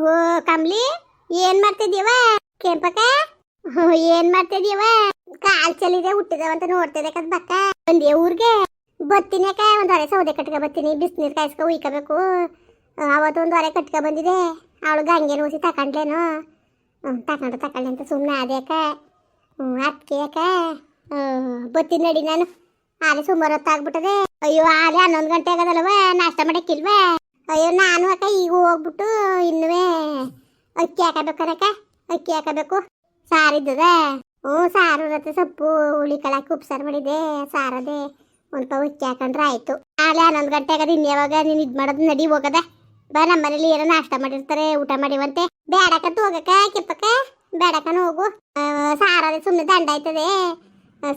ಓ, ಕಮ್ಲಿ, ಏನ್ ಮಾಡ್ತಿದ್ಯವ ಕೆಂಪಕ ಏನ್ ಮಾಡ್ತಿದ್ಯವ ಕಾಲ್ ಚಲಿದೆ ಹುಟ್ಟಿದವಂತ ನೋಡ್ತಿದ್ದೆ ಕದ್ ಬಕ್ಕ ಬಂದೆ ಊರ್ಗೆ. ಬತ್ತಿನಕ ಒಂದ್ ಹೊರೆ ಸೌದೆ ಕಟ್ಕ ಬತ್ತೀನಿ ಬಿಸಿನೀರ್ ಕಾಯಿಸ್ಕೊ ಉಯ್ಕೋಬೇಕು. ಅವತ್ತು ಒಂದು ಹೊರೆ ಕಟ್ಕ ಬಂದಿದೆ. ಅವಳು ಗಂಗೆ ನೋಸಿ ತಕೊಂಡ್ಲೇನು ಹ್ಞೂ ತಕೊಂಡು ತಕೊಂಡೆ ಅಂತ ಸುಮ್ಮನೆ ಅದೇ ಅಕ್ಕ. ಹ್ಞೂ ಅಕ್ಕ. ಬತ್ತೀನಿ ನಡಿ ನಾನು. ಆಲೆ ಸುಮಾರು ಹೊತ್ತಾಗ್ಬಿಟ್ಟದೆ. ಅಯ್ಯೋ, ಆಲೆ ಹನ್ನೊಂದು ಗಂಟೆ ಆಗದಲ್ವ ನಾಷ್ಟ ಮಾಡಕ್ಕಿಲ್ವಾ? ಅಯ್ಯೋ, ನಾನು ಅಕ್ಕ, ಈಗ ಹೋಗ್ಬಿಟ್ಟು ಇನ್ನುವೇ ಅಕ್ಕಿ ಹಾಕಬೇಕನಕ್ಕ. ಅಕ್ಕಿ ಹಾಕಬೇಕು. ಸಾರಿದ್ದದ ಹ್ಞೂ, ಸಾರು ಇರತ್ತೆ ಸೊಪ್ಪು ಹುಳಿ ಕಳಕ್ಕೆ ಉಪ್ಸಾರು ಮಾಡಿದೆ ಸಾರದೆ ಒಂದು ಪಾವು ಅಕ್ಕಿ ಹಾಕೊಂಡ್ರೆ ಆಯಿತು. ನಾಳೆ ಹನ್ನೊಂದು ಗಂಟೆ ಆಗದ ಇನ್ಯಾವಾಗ ನೀನು ಇದು ಮಾಡೋದು ನಡಿ ಹೋಗದ. ಬಾ ನಮ್ಮ ಮನೇಲಿ ಏನೋ ನಾಷ್ಟ ಮಾಡಿರ್ತಾರೆ, ಊಟ ಮಾಡಿವಂತೆ. ಬೇಡಕ್ಕ ಹೋಗಕ್ಕ, ಕಿಪ್ಪಕ್ಕ. ಬೇಡಕನ ಹೋಗು. ಸಾರದೆ ಸುಮ್ಮನೆ ದಂಡ ಆಯ್ತದೆ.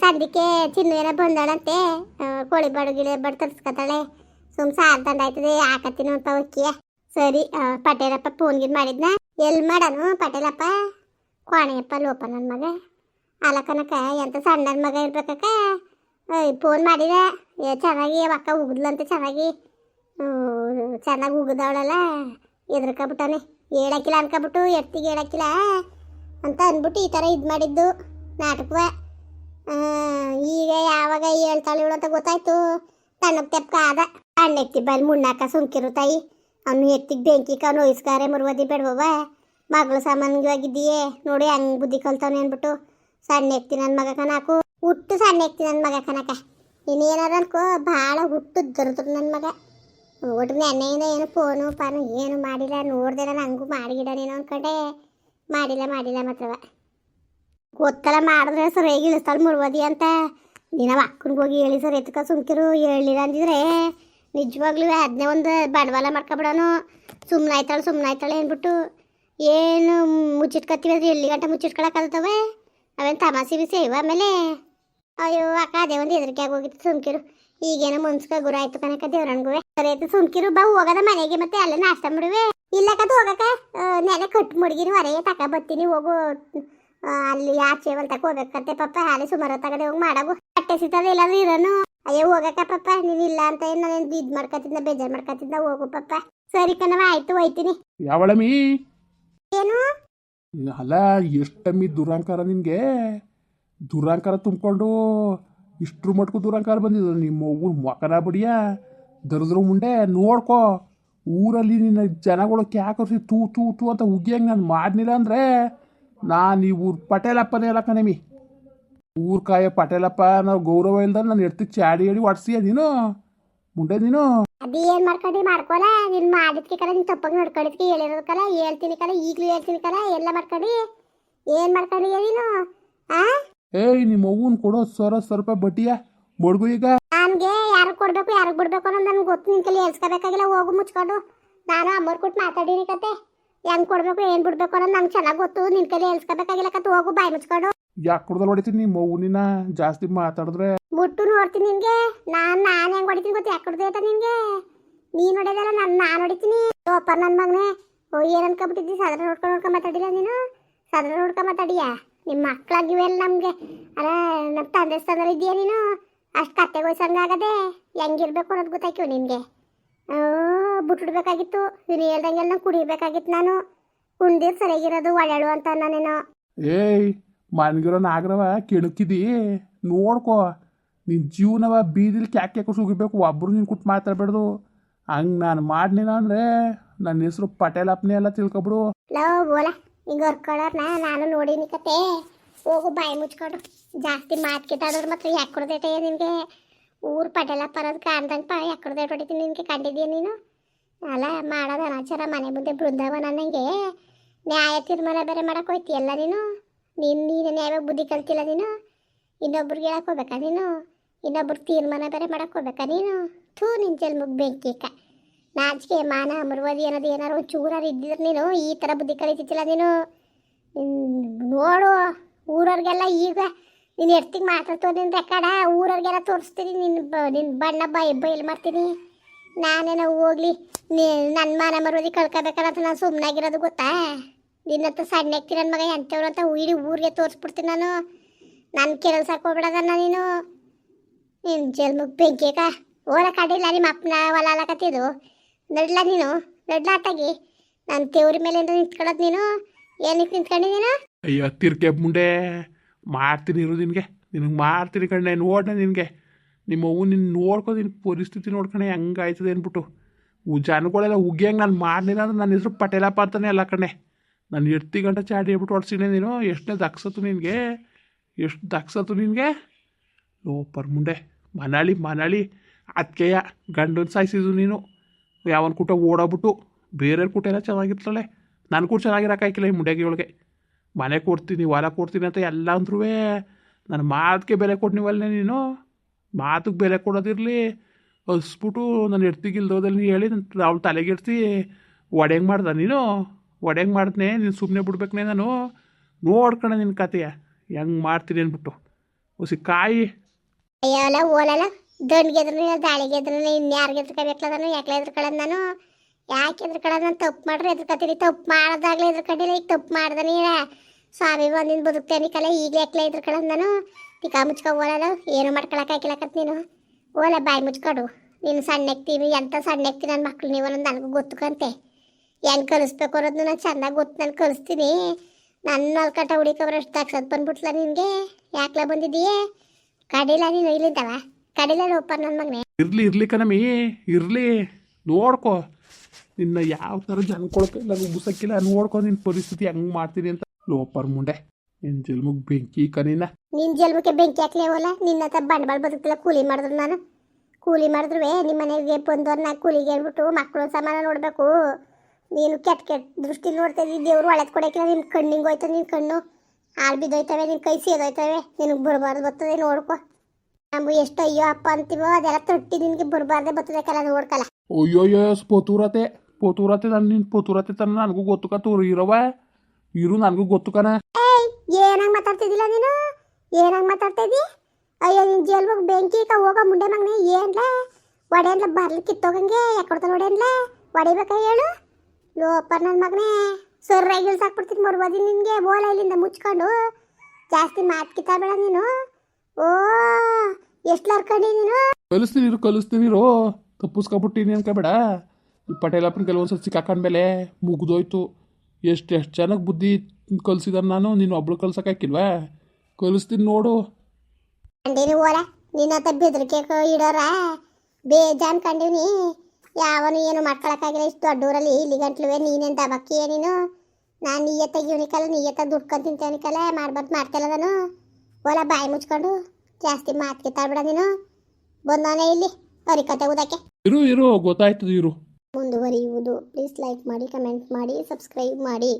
ಸಂದಿಕೆ ಚಿನ್ನು ಏನೋ ಬಂದಾಳಂತೆ. ಕೋಳಿ ಬಡಗಿಳೆ ಗಿಳಿ ಬಡ್ ತರ್ಸ್ಕೊತಾಳೆ. ಸುಮ್ ಸಾರ್ ದಂಡ ಆಯ್ತದೆ, ಹಾಕತ್ತೀನಿ ಅಂತ ಸರಿ ಪಟೇಲಪ್ಪ ಫೋನ್ ಗಿನ್ ಮಾಡಿದ್ನ. ಎಲ್ಲಿ ಮಾಡನು ಪಟೇಲಪ್ಪ? ಕೋಣೆಯಪ್ಪ ಲೋಪ ನನ್ನ ಮಗ. ಅಲಕನಕ ಎಂತ ಸಣ್ಣ ಮಗ ಇರ್ಬೇಕಕ್ಕ? ಫೋನ್ ಮಾಡಿದ. ಚೆನ್ನಾಗಿ ಅಕ್ಕ ಉಗಿದ್ಲಂತ ಚೆನ್ನಾಗಿ. ಚೆನ್ನಾಗಿ ಉಗಿದವಳಲ್ಲ. ಎದ್ರಕಬಿಟ್ಟಾನೆ ಹೇಳಕ್ಕಿಲ್ಲ ಅನ್ಕೊಬಿಟ್ಟು, ಎತ್ತಿಗೆ ಹೇಳಕ್ಕಿಲ್ಲ. ಅಂತ ಅಂದ್ಬಿಟ್ಟು ಈ ಥರ ಇದು ಮಾಡಿದ್ದು, ನಾಟಕವ. ಈಗ ಯಾವಾಗ ಹೇಳ್ತಾಳೆ ಹೇಳೋ ಅಂತ ಗೊತ್ತಾಯ್ತು. ತಣ್ಣಗೆ ತೆಪ್ಪ ಆದ. ಹಣ್ಣು ಎತ್ತಿ ಬಲ್ಲಿ ಮುಣ್ಣಾಕ ಸುಂಕಿರು ತಾಯಿ ಅವನು ಎತ್ತಿಗೆ ಬೆಂಕಿ ಕಾ ನೋಯಿಸ್ಕಾರೆ ಮುರುವದಿ ಬೇಡವವ ಮಗಳು ಸಾಮಾನ್ಯವಾಗಿದ್ದೀಯೇ ನೋಡಿ ಹಂಗ್ ಬುದ್ಧಿ ಕಲ್ತವನೆ ಅಂದ್ಬಿಟ್ಟು ಸಣ್ಣ ಎತ್ತಿ ನನ್ನ ಮಗ ಕನಾಕು ಹುಟ್ಟು ಸಣ್ಣ ಎತ್ತಿ ನನ್ನ ಮಗ ಕನಕ ಇನ್ನೇನಾರ ಅನ್ಕೋ ಭಾಳ ಹುಟ್ಟು ದೊರದ್ರು ನನ್ನ ಮಗ ಒಟ್ಟು ನೆನ್ನೆ ಏನು ಫೋನು ಪಾನು ಏನು ಮಾಡಿಲ್ಲ ನೋಡ್ದೆ ನಾನು ಹಂಗೂ ಮಾಡಿಗಿಡನೇನೋ ಅನ್ಕೊಂಡೆ ಮಾಡಿಲ್ಲ ಮಾಡಿಲ್ಲ ಮಾತ್ರವ ಗೊತ್ತಲ್ಲ ಮಾಡಿದ್ರೆ ಸರಿಯಾಗಿ ಇಳಿಸ್ತಾಳೆ ಮುರ್ವದಿ ಅಂತ ದಿನ ಅಕ್ಕನಿಗೆ ಹೋಗಿ ಹೇಳಿ ಸರ್ ಎತ್ಕ ಸುಮ್ಕಿರು ಹೇಳಿಲ್ಲ ಅಂದಿದ್ರೆ ನಿಜವಾಗ್ಲೂ ಅದನ್ನೇ ಒಂದು ಬಂಡವಾಳ ಮಾಡ್ಕೊಬಿಡೋನು. ಸುಮ್ಮನೆ ಆಯ್ತಾಳೆ ಸುಮ್ಮನೆ ಅಂದ್ಬಿಟ್ಟು ಏನು ಮುಚ್ಚಿಟ್ಕೊತೀವಿ ಅಂದ್ರೆ ಎಲ್ಲಿ ಗಂಟೆ ಮುಚ್ಚಿಟ್ಕೊಳಕ್ಕಾಗ್ತವೆ ಅವೇನು ತಮಾಸಿ ಬಿಸಿ ಇವ ಆಮೇಲೆ? ಅಯ್ಯೋ ಅಕ್ಕ, ಅದೇ ಒಂದು ಹೆದರಿಕೆ ಆಗೋಗಿತ್ತು ಸುಮ್ಕಿರು. ಈಗೇನೋ ಮುನ್ಸ್ಕ ಗುರು ಆಯ್ತು ಕನಕ ದೇವ್ರನ್ಗುವೆ. ಸರಿ ಸುಮ್ಕಿರು, ಬಾ ಹೋಗದ ಮನೆಗೆ ಮತ್ತೆ ಅಲ್ಲೇ ನಾಷ್ಟ ಮಾಡುವೆ. ಇಲ್ಲ ಹೋಗಕ ನೆಲೆ ನೆನೆ ಕಟ್ ಮುಡ್ಗಿನ ಹೊರಗೆ ತಕ ಬರ್ತೀನಿ, ಹೋಗು. ಅಲ್ಲಿ ಆಚೆ ತಕ ಹೋಗ್ಬೇಕಂತೆ ಪಪ್ಪ ಹಾಲಿ ಸುಮಾರು ತಗಡೆ ಹೋಗಿ ಮಾಡಾಗು. ಬಟ್ಟೆ ಸಿಗ್ತದೆ, ಇಲ್ಲಾಂದ್ರೆ ಇರೋನು. ಅಯ್ಯೋ ಹೋಗಕ್ಕ ಪಪ್ಪ ನೀನು ಇಲ್ಲ ಅಂತ ಏನು ನಾನು ಇದು ಮಾಡ್ಕೊತಿದ್ದ ಬೇಜಾರು ಮಾಡ್ಕೊತಿದ್ದ ಹೋಗು ಪಪ್ಪ. ಸರಿ ಕಣವ ಆಯ್ತು ಹೋಯ್ತೀನಿ. ಯಾವಳಮಿ? ಏನು? ಅಲ್ಲ ಎಷ್ಟಮ್ಮಿ ದುರಂಕಾರ ನಿನಗೆ? ದುರಂಕಾರ ತುಂಬಿಕೊಂಡು ಇಷ್ಟ್ರ ಮಟ್ಕು ದುರಂಕಾರ ಬಂದಿದ್ದು ನಿಮ್ಮ ಅವ್ವನ ಮೊಕನ ಬಿಡಿಯ ದರದ್ರ ಮುಂಡೆ ನೋಡ್ಕೋ. ಊರಲ್ಲಿ ನಿನ್ನ ಜನಗಳು ಕ್ಯಾಕರ್ಸಿ ತೂ ತೂ ತೂ ಅಂತ ಉಗಿಯಂಗೆ ನಾನು ಮಾಡಲಿಲ್ಲ ಅಂದರೆ ನಾನು ಈ ಊರು ಪಟೇಲಪ್ಪನೇ ಅಲ್ಲ ಕಣಮಿ. ಊರ್ ಕಾಯ ಪಟೇಲಪ್ಪ ನಾವು ಗೌರವ ಇಲ್ದ ನಾನು ಎಡ್ತಿ ಚಾಡಿ ಹೇಳಿ ಒಡ್ಸಿಯ ನೀನು? ಮುಂಡೆ ನೀನು? ಅದೇ ಏನ್ ಮಾಡ್ಕೊಂಡಿ ಮಾಡ್ಕೊಲ. ನೀನ್ ಮಾಡಿದ್ಕೆ ಕಲ ನೀನ್ ತಪ್ಪಾಗಿ ನಡ್ಕೊಂಡಕ್ಕೆ ಹೇಳಿರೋದಕ್ಕಲ್ಲ ಹೇಳ್ತೀನಿ ಕಲ ಈಗ್ಲೂ ಹೇಳ್ತೀನಿ ಕಲ ಎಲ್ಲ ಮಾಡ್ಕೊಂಡಿ ಏನ್ ಮಾಡ್ಕೊಂಡಿದ್ಯಾ ನೀನು? ಆ? ಏಯ್ ನಿಮ್ಮ ಅವ್ವನ ಕೊಡೋ ಸರ ಸ್ವಲ್ಪ ಬಡ್ಡಿಯ ಬಡ್ಗು ಈಗ? ನನ್ಗೆ ಯಾರು ಕೊಡ್ಬೇಕು ಯಾರಿಗೆ ಬಿಡ್ಬೇಕು ಅನ್ನೋದು ನನ್ಗೆ ಗೊತ್ತು. ನಿನ್ ಕಲಿ ಹೇಳ್ಸ್ಕೋಬೇಕಾಗಿಲ್ಲ ಹೋಗು ಮುಚ್ಕೊಂಡು. ನಾನು ಅಮ್ಮರ್ ಕೊಟ್ಟು ಮಾತಾಡಿನಿ ಕತೆ. ಹೆಂಗ್ ಕೊಡ್ಬೇಕು ಏನ್ ಬಿಡ್ಬೇಕು ಅನ್ನೋದು ನಂಗೆ ಚೆನ್ನಾಗಿ ಗೊತ್ತು. ನಿನ್ ಕಲಿ ಹೇಳ್ಸ್ಕೋಬೇಕಾಗಿಲ್ಲ ಕತೆ ಹೋಗು ಬಾಯಿ ಮುಚ್ಕೊಂಡು. ಯಾಕೆ ಕುಡ್ದಲ್ಲಿ ಹೊಡಿತೀನಿ? ನಿಮ್ಮ ಜಾಸ್ತಿ ಮಾತಾಡಿದ್ರೆ ಮುಟ್ಟು ನೋಡ್ತೀನಿ ನಿನ್ಗೆ. ನಾನ್ ನಾನ್ ಹೆಂಗ್ ಹೊಡಿತೀನಿ ಗೊತ್ತ? ಯಾಕೆ ಹೊಡೆದ ನಿಂಗೆ ನೀನ್ ಹೊಡೆದಲ್ಲ ನಾನು ನಾನ್ ಹೊಡಿತೀನಿ. ಅಪ್ಪ ನನ್ನ ಮಗನೇ. ಓ ಏನ್ ಅನ್ಕೊಬಿಟ್ಟಿದ್ದಿ? ಸದರ ನೋಡ್ಕೊಂಡು ನೋಡ್ಕೊಂಡು ಮಾತಾಡಿಲ್ಲ ನೀನು? ಸದರ ನೋಡ್ಕೊಂಡು ಮಾತಾಡಿಯಾ? ನಿಮ್ಮ ಮಕ್ಳಾಗಿವೆಲ್ಲ ನಮ್ಗೆ. ಅಲ್ಲ ನಮ್ಮ ತಂದೆ ಸ್ಥಾನದಲ್ಲಿ ಇದೀಯ ನೀನು? ಅಷ್ಟು ಕತ್ತೆ ಆಗದೆ ಹೆಂಗಿರ್ಬೇಕು ಅನ್ನೋದು ಗೊತ್ತಾಯ್ತು ನಿಮ್ಗೆ ಬಿಟ್ಬಿಡ್ಬೇಕಾಗಿತ್ತು. ನೀನು ಹೇಳ್ದಂಗೆಲ್ಲ ನಂಗೆ ಕುಡಿಬೇಕಾಗಿತ್ತು ನಾನು. ಕುಂದಿರ್ ಸರಿಯಾಗಿರೋದು ಒಳ್ಳೆಳು ಅಂತ ನಾನೇನೋ ಏಯ್ ಮನ್ಗಿರೋ ನಾಗರವ ಕೆಣಕಿದಿ, ನೋಡ್ಕೋ ನಿನ್ನ ಜೀವನವ ಬೀದಿಲಿ ಕ್ಯಾಕೆ ಸುಗಿಬೇಕು ಒಬ್ರು ನೀನು ಕುಟ್ಟು ಮಾತಾಡ್ಬೇಡ್ದು. ಹಂಗೆ ನಾನು ಮಾಡ್ಲಿಲ್ಲ ಅಂದರೆ ನನ್ನ ಹೆಸರು ಪಟೇಲ್ ಪಟೇಲಪ್ಪನೇ ಎಲ್ಲ ತಿಳ್ಕೊಬಿಡು. ಲವ್ ಬೋಲ ಈಗ ಹೊರ್ಕೊಳ್ಳೋರ್ನ ನಾನು ನೋಡಿನಿ ಕತೆ. ಹೋಗು, ಬಾಯಿ ಮುಚ್ಕೊಂಡು. ಜಾಸ್ತಿ ಮಾತು ಕಿತ್ತಾಡೋರು ಮಾತ್ರ ಯಾಕೆ ಕೊಡ್ದೈತೆ ನಿನಗೆ? ಊರು ಪಟೇಲ ಪರೋದು ಕಾಣ್ದಂಗೆ ಪಾ ಯಾಕೆ ಕೊಡ್ದೈತೆ ಹೊಡಿತೀನಿ ನಿನಗೆ ಕಂಡಿದ್ದೀಯ ನೀನು? ಅಲ್ಲ, ಮಾಡೋದು ಅನಾಚಾರ ಮನೆ ಮುಂದೆ ಬೃಂದಾವನ ನನಗೆ ನ್ಯಾಯ ತೀರ್ಮಾನ ಬೇರೆ ಹೋಯ್ತಿ ಎಲ್ಲ ನೀನು? ನೀನು ನೀನು ಯಾವಾಗ ಬುದ್ಧಿ ಕಲ್ತಿಲ್ಲ ನೀನು? ಇನ್ನೊಬ್ರಿಗೆ ಹೇಳಕ್ಕೆ ಹೋಗ್ಬೇಕಾ ನೀನು? ಇನ್ನೊಬ್ರು ತೀರ್ಮಾನ ಬೇರೆ ಮಾಡಕ್ಕೆ ಹೋಗ್ಬೇಕಾ ನೀನು? ಥೂ ನಿನ್ನ ಜಲ್ಮುಗ್ ಬೆಂಕಿಕ ನಾಚಿಕೆ, ಮಾನ, ಮರುವದಿ ಅನ್ನೋದು ಏನಾರು ಚೂರಾರು ಇದ್ದಿದ್ರೆ ನೀನು ಈ ಥರ ಬುದ್ಧಿ ಕಲಿತಿದ್ದಿಲ್ಲ ನೀನು? ನೋಡು, ಊರವ್ರಿಗೆಲ್ಲ ಈಗ ನೀನು ಎಷ್ಟಿಗೆ ಮಾತಾಡ್ತು ನಿನ್ನ ರೆಕಾರ್ಡ ಊರವ್ರಿಗೆಲ್ಲ ತೋರಿಸ್ತೀನಿ. ನಿನ್ನ ನಿನ್ನ ಬಣ್ಣ ಬಾಯಿ ಬಯಲು ಮಾಡ್ತೀನಿ? ನಾನೇನೋ ಹೋಗ್ಲಿ, ನೀ ನನ್ನ ಮಾನ, ಮರುವದಿ ಕಳ್ಕೊಬೇಕಲ್ಲ ನಾನು ಸುಮ್ಮನಾಗಿರೋದು ಗೊತ್ತಾ? ನಿನ್ನಂತ ಸಣ್ಣ ಎಕ್ತಿ ನನ್ನ ಮಗ ಎಂಥವ್ರು ಅಂತ ಇಡೀ ಊರಿಗೆ ತೋರಿಸ್ಬಿಡ್ತೀನಿ ನಾನು. ನನ್ನ ಕೆಲಸ ಹೋಗ್ಬಿಡೋದನ್ನ ನೀನು. ನಿನ್ನ ಜಲ್ಮುಗ್ ಬೆಂಕಿಕ ಓಲ ಕಡಿಲ್ಲ, ನಿಮ್ಮ ಅಪ್ಪನ ಹೊಲ ಅಲಕತ್ತಿದ್ದು ನಡ್ಲ ನೀನು, ನಡ್ಲ ಆಟಾಗಿ. ನನ್ನ ತೇವ್ರ ಮೇಲೆ ನಿಂತ್ಕೊಳ್ಳೋದು ನೀನು. ಏನಕ್ಕೆ ನಿಂತ್ಕೊಂಡಿದ್ದೀನ ಅಯ್ಯೋ, ತಿರ್ಕೆ ಮುಂಡೆ. ಮಾಡ್ತೀನಿ ಇರು ನಿನಗೆ. ನಿನಗೆ ಮಾಡ್ತೀನಿ ಕಣ್ಣೆ ನೋಡ್ದೆ ನಿನಗೆ. ನಿಮ್ಮ ಅವ್ವ ನಿನ್ನ ನೋಡ್ಕೊ ನಿನ್ನ ಪರಿಸ್ಥಿತಿ ಹೆಂಗೆ ಹೆಂಗಾಯ್ತದೆ ಅಂದ್ಬಿಟ್ಟು. ಜನಗಳೆಲ್ಲ ಉಗ್ಗಿಯಂಗೆ ನಾನು ಮಾಡಲಿಲ್ಲ ಅಂದ್ರೆ ನನ್ನ ಹೆಸರು ಪಟೇಲಪ್ಪ ಅಂತಾನೆ ಅಲ್ಲ ಕಣೆ. ನಾನು ಎಡ್ತಿ ಗಂಟೆ ಚಾಡಿ ಹೇಳ್ಬಿಟ್ಟು ಹೊಡ್ಸಿನಿ ನೀನು. ಎಷ್ಟನೇ ದಕ್ಸತ್ತು ನಿನಗೆ? ಎಷ್ಟು ದಕ್ಸತ್ತು ನಿನಗೆ? ಲೋಪರ್ ಮುಂಡೆ ಮನಾಳಿ ಮನಾಳಿ. ಅದಕ್ಕೆಯ ಗಂಡನ ಸಾಯಿಸಿದ್ದು ನೀನು. ಯಾವನ ಕೂಟ ಓಡಾಬಿಟ್ಟು ಬೇರೆಯವ್ರ ಕೂಟ ಎಲ್ಲ ಚೆನ್ನಾಗಿರ್ತಳೆ. ನನ್ನ ಕೂಡ ಚೆನ್ನಾಗಿರೋಕ್ಕಾಯ್ಕಿಲ್ಲ ಈ ಮುಂಡೆಗೆ ಒಳಗೆ. ಮನೆ ಕೊಡ್ತೀನಿ, ಹೊಲ ಕೊಡ್ತೀನಿ ಅಂತ ಎಲ್ಲ ಅಂದ್ರೂ ನನ್ನ ಮಾತಿಗೆ ಬೆಲೆ ಕೊಟ್ಟಿವಲ್ಲೇ ನೀನು. ಮಾತಿಗೆ ಬೆಲೆ ಕೊಡೋದಿರಲಿ. ಹಸ್ಬಿಟ್ಟು ನಾನು ಎಡ್ತಿಗಿಲ್ದೋದಲ್ಲಿ ಹೇಳಿ ನನ್ನ ಅವ್ಳು ತಲೆಗೆಡ್ಸಿ ಒಡೆಂಗೆ ಮಾಡ್ದ ನೀನು. ಒಡೆಂಗೆ ಮಾಡಿದ್ನೆ ನೀನು ಸುಮ್ಮನೆ ಬಿಡ್ಬೇಕನೆ ನಾನು. ನೋಡ್ಕಣ ನಿನ್ನ ಕತೆಯ. ಹೆಂಗೆ ಮಾಡ್ತೀನಿ ಅಂದ್ಬಿಟ್ಟು ಹೊಸಿ ಕಾಯಿ. ಅಯ್ಯೋಲ್ಲ ಓಲಲ್ಲ. ದಣ್ಗೆದ್ರು ದಾಳಿಗೆದ್ರು ಇನ್ಯಾರಿಗೆ ಎದ್ರಕೋಬೇಕಲ್ಲ ಯಾಕೆ ಎದ್ರಕೊಳ್ಳೋದು ನಾನು? ಯಾಕೆ ಎದ್ರಕೊಳ್ಳೋದು ನಾನು? ತಪ್ಪು ಮಾಡ್ರೆ ಎದ್ರಕತ್ತೀನಿ. ತಪ್ಪು ಮಾಡೋದಾಗ್ಲೇ ಎದ್ರಕೊಂಡಿಲ್ಲ. ಈಗ ತಪ್ಪು ಮಾಡ್ದೆ ನೀನ. ಸ್ವಾಮಿ ಬಂದಿನ ಬದುಕ್ತೇನೆ ಕಲೆ ಈಗಲೇ ಯಾಕೆ ಎದ್ರಕೊಳ್ಳೋದು ನಾನು? ಟಿಕಾ ಮುಚ್ಕೊ ಓಲಲ್ಲ. ಏನು ಮಾಡ್ಕೊಳಕ್ಕಾಗಿಲ್ಲಕತ್ ನೀನು. ಓಲ ಬಾಯಿ ಮುಚ್ಕೊಡು. ನೀನು ಸಣ್ಣಕ್ತೀನಿ ಎಂಥ ಸಣ್ಣಕ್ತಿ ನನ್ನ ಮಕ್ಳು ನೀವು ನನಗೂ ಗೊತ್ತು ಕಂತೆ. ಏನು ಕಲಿಸ್ಬೇಕು ಅನ್ನೋದು ನಾನು ಚೆನ್ನಾಗಿ ಗೊತ್ತು ನಾನು ಕಲಿಸ್ತೀನಿ. ನನ್ನ ಅಲ್ಕಟ ಅಷ್ಟು ತಗ್ಸೋದು ಬಂದ್ಬಿಟ್ಲ ನಿನಗೆ? ಯಾಕಲ ಬಂದಿದ್ದೀಯೇ? ಕಡಿಲ ನೀನು ಇಲ್ಲಿದ್ದಾವ? ಕಡಿಲ ಒಪ್ಪ ನನ್ನ ಮಗನೇ. ಇರ್ಲಿ ಇರ್ಲಿ ಕಣಮಿ ಇರಲಿ. ನೋಡ್ಕೊ. ನಿನ್ನ ಯಾವ ಥರ ಜನಕೊಳಕ್ಕೆ ನಾನು ಉಗಿಸಕ್ಕಿಲ್ಲ. ನೋಡ್ಕೊ ನಿನ್ನ ಪರಿಸ್ಥಿತಿ ಹೆಂಗೆ ಮಾಡ್ತೀನಿ ಅಂತ. ಲೋಪರ್ ಮುಂಡೆ. ನಿನ್ನ ಜಲ್ಮುಗ್ ಬೆಂಕಿ ಕನಿನ ನಿನ್ನ ಜಲ್ಮಕ್ಕೆ ಬೆಂಕಿ ಹಾಕ್ಲೇವಲ್ಲ ನಿನ್ನ ಹತ್ರ ಬಂಡವಾಳ ಬದುಕಿಲ್ಲ ಕೂಲಿ ಮಾಡಿದ್ರು ನಾನು. ಕೂಲಿ ಮಾಡಿದ್ರು ನಿಮ್ಮ ಮನೆಗೆ ಬಂದವ್ರು ನಾ ಕೂಲಿಗೆ ಹೇಳ್ಬಿಟ್ಟು ಮಕ್ಕಳು ಸಮಾನ ನೋಡಬೇಕು. ನೀನು ಕೆಟ್ಟ ಕೆಟ್ಟ ದೃಷ್ಟಿ ನೋಡ್ತಾ ಇದ್ದೀವಿ ದೇವ್ರು ಒಳಗೆ ಕೊಡೋಕ್ಕಿಲ್ಲ ನಿನ್ನ ಕಣ್ಣಿಗೆ ಹೋಯ್ತದೆ ನಿನ್ನ ಕಣ್ಣು ಹಾಳು ಬಿದ್ದೋಯ್ತವೆ ನಿನ್ನ ಕೈ ಸೇದೋಯ್ತವೆ ನಿನಗೆ ಬರಬಾರ್ದು ಬರ್ತದೆ ನೋಡ್ಕೊ. ನಮ್ಗೆ ಎಷ್ಟು ಅಯ್ಯೋ ಅಪ್ಪ ಅಂತೀವೋ ಅದೆಲ್ಲ ತೊಟ್ಟಿ ನಿನಗೆ ಬರಬಾರ್ದೆ ಬರ್ತದೆ ಕಲ ನೋಡ್ಕಲ್ಲ ಅಯ್ಯೋಯ್ಯೋ ಪೋತೂರತೆ ಪೋತೂರತೆ ನಾನು ನಿನ್ನ ಪೋತೂರತೆ ತನ್ನ ನನಗೂ ಗೊತ್ತುಕ ತೋರು ಇರವ ಇರು ನನಗೂ ಗೊತ್ತುಕನ ಏಯ್ ಏನಂಗ್ ಮಾತಾಡ್ತಿದ್ದಿಲ್ಲ ನೀನು? ಏನಂಗ್ ಮಾತಾಡ್ತಾ ಇದ್ದಿ ಅಯ್ಯೋ ನಿನ್ ಹೋಗಿ ಬೆಂಕಿ ಕ ಹೋಗೋ ಮುಂಡೆ ಮಗನೇ ಏನ್ಲ? ಒಡೆಯನ್ಲ ಬರ್ಲಿ ಕಿತ್ತೋಗಂಗೆ ಯಾಕೊಡ್ತಾನ ಒಡೆಯನ್ಲ ಹೊಡಿಬೇಕ ಹೇಳು? ಲೋಪ ನನ್ನ ಮಗನೇ ಸೊರ್ರಾಗಿ ಇಳ್ಸಾಕ್ಬಿಡ್ತೀನಿ ಬದಿ ನಿನಗೆ ಬೋಲ ಇಲ್ಲಿಂದ ಮುಚ್ಕೊಂಡು. ಜಾಸ್ತಿ ಮಾತು ಕಿತ್ತಾಬೇಡ ನೀನು. ಓ ಎಷ್ಟು ಲರ್ಕಂಡಿ ನೀನು. ಕಲಿಸ್ತೀನಿ ಇರು ಕಲಿಸ್ತೀನಿ ಇರು. ತಪ್ಪಿಸ್ಕೊಬಿಟ್ಟಿನಿ ಅನ್ಕೋಬೇಡ. ಈ ಪಟೇಲಪ್ಪನ ಕೆಲವೊಂದ್ಸಲ ಸಿಕ್ಕಾಕೊಂಡ್ಮೇಲೆ ಮುಗ್ದೋಯ್ತು. ಎಷ್ಟು ಎಷ್ಟು ಚೆನ್ನಾಗಿ ಬುದ್ಧಿ ಕಲಿಸಿದಾರೆ ನಾನು ನೀನು ಒಬ್ಳು ಕಲ್ಸಕ್ಕಾಕಿಲ್ವಾ ಕಲಿಸ್ತೀನಿ ನೋಡು. ಕಂಡೀನಿ ಓಲ ನಿನ್ನ ತಬ್ಬಿದ್ರೆ ಬೆದರಿಕೆ ಇಡೋರ? ಬೇಜಾನ್ ಕಂಡೀನಿ ಯಾವನು ಏನು ಮಾಡ್ಕೊಳಕ್ಕಾಗಿಲ್ಲ ಇಷ್ಟು ದೊಡ್ಡೂರಲ್ಲಿ ಇಲ್ಲಿ ಗಂಟ್ಲುವೆ ನೀನೇನು ಬಕ್ಕಿ ನೀನು? ನಾನು ನೀಯತ್ತಾಗಿ ಇವನಿಕಲ್ಲ ನೀಯತ್ತಾಗಿ ದುಡ್ಕೊಂಡು ತಿಂತೇವನಿಕಲ್ಲ ಮಾಡ್ಬಾರ್ದು ಮಾಡ್ತಿಲ್ಲ ನಾನು ಓಲ ಬಾಯಿ ಮುಚ್ಕೊಂಡು ಜಾಸ್ತಿ ಮಾತಿಗೆ ತಾಳ್ಬಿಡ ನೀನು. ಬಂದವನೇ ಇಲ್ಲಿ ಅರಿಕತೆ ಊದಕ್ಕೆ ಇರು ಇರು ಗೊತ್ತಾಯ್ತದ ಇರು. ಮುಂದುವರಿಯುವುದು. ಪ್ಲೀಸ್ ಲೈಕ್ ಮಾಡಿ ಕಮೆಂಟ್ ಮಾಡಿ ಸಬ್ಸ್ಕ್ರೈಬ್ ಮಾಡಿ.